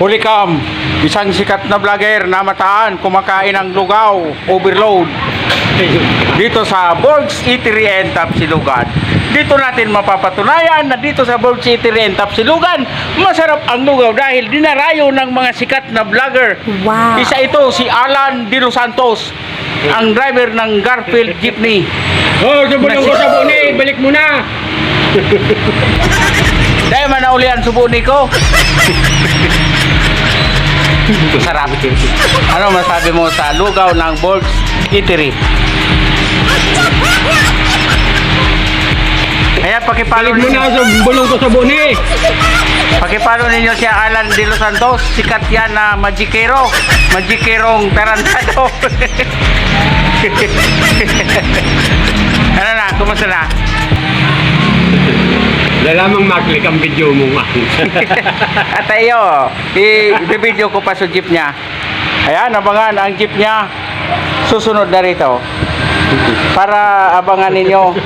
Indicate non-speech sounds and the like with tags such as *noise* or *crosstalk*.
Huli kam, isang sikat na vlogger na mataan kumakain ng lugaw, overload. Dito sa Borgs Eatery and Tapsilugan. Dito natin mapapatunayan na dito sa Borgs Eatery and Tapsilugan, masarap ang lugaw dahil dinarayo ng mga sikat na vlogger. Wow. Isa ito si Alan De Los Santos, ang driver ng Garfield Jeepney. Oh, sabon ko sabon eh. Balik mo na. *laughs* Dahil man naulian subuni ko. *laughs* Sarap. Ano masabi mo sa lugaw ng Borgs Eatery? Kaya pakipalo Balik mo ninyo, na sa bulong ko sabon eh. pakipalo ninyo si Alan De Los Santos. Sikat yan na magikero. Magikerong tarantado. *laughs* ano na, kumusta na? Lalamang maklik ang video mo nga. *laughs* At ayo, i-video ko pa sa jeep niya. Ayan, abangan ang jeep niya. Susunod na rito. Para abangan ninyo